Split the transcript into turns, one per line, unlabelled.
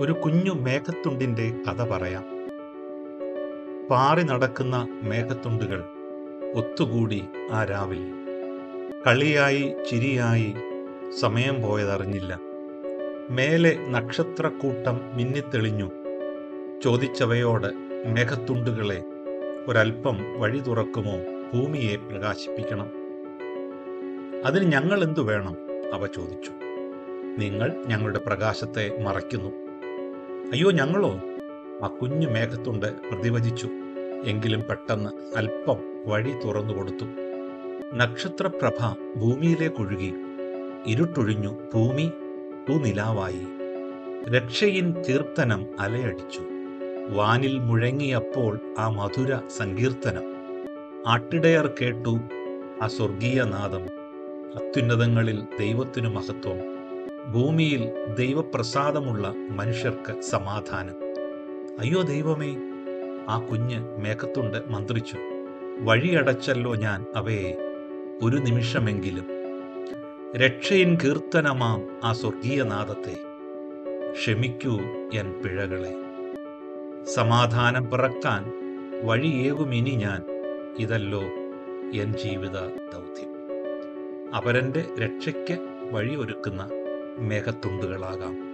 ഒരു കുഞ്ഞു മേഘത്തുണ്ടിന്റെ കഥ പറയാം. പാറി നടക്കുന്ന മേഘത്തുണ്ടുകൾ ഒത്തുകൂടി ആ രാവിൽ. കളിയായി ചിരിയായി സമയം പോയതറിഞ്ഞില്ല. മേലെ നക്ഷത്രക്കൂട്ടം മിന്നിത്തെളിഞ്ഞു. ചോദിച്ചവയോട് മേഘത്തുണ്ടുകളെ ഒരൽപ്പം വഴി തുറക്കുമോ ഭൂമിയെ പ്രകാശിപ്പിക്കണം. അതിന് ഞങ്ങൾ എന്തു വേണം? അവ ചോദിച്ചു. നിങ്ങൾ ഞങ്ങളുടെ പ്രകാശത്തെ മറയ്ക്കുന്നു. അയ്യോ ഞങ്ങളോ? ആ കുഞ്ഞു മേഘത്തുണ്ട് പ്രതിവചിച്ചു. എങ്കിലും പെട്ടെന്ന് അല്പം വഴി തുറന്നു കൊടുത്തു. നക്ഷത്രപ്രഭ ഭൂമിയിലേക്കൊഴുകി ഇരുട്ടൊഴിഞ്ഞു ഭൂമി തൂനിലാവായി രക്ഷയിൻ കീർത്തനം അലയടിച്ചു. വാനിൽ മുഴങ്ങിയപ്പോൾ ആ മധുര സങ്കീർത്തനം. ആട്ടിടയർ കേട്ടു ആ സ്വർഗീയനാദം. അത്യുന്നതങ്ങളിൽ ദൈവത്തിനു മഹത്വം. ഭൂമിയിൽ ദൈവപ്രസാദമുള്ള മനുഷ്യർക്ക് സമാധാനം. അയ്യോ ദൈവമേ ആ കുഞ്ഞ് മേക്കത്തുണ്ട് മന്ത്രിച്ചു. വഴിയടച്ചല്ലോ ഞാൻ അവയെ ഒരു നിമിഷമെങ്കിലും. രക്ഷയിൻ കീർത്തനമാം ആ സ്വർഗീയ നാദത്തെ. ക്ഷമിക്കൂ എൻ പിഴകളെ. സമാധാനം പിറക്കാൻ വഴിയേകുമിനി ഞാൻ. ഇതല്ലോ എൻ ജീവിത ദൗത്യം. അവരന്റെ രക്ഷയ്ക്ക് വഴിയൊരുക്കുന്ന മേഘത്തുണ്ടുകളാകാം.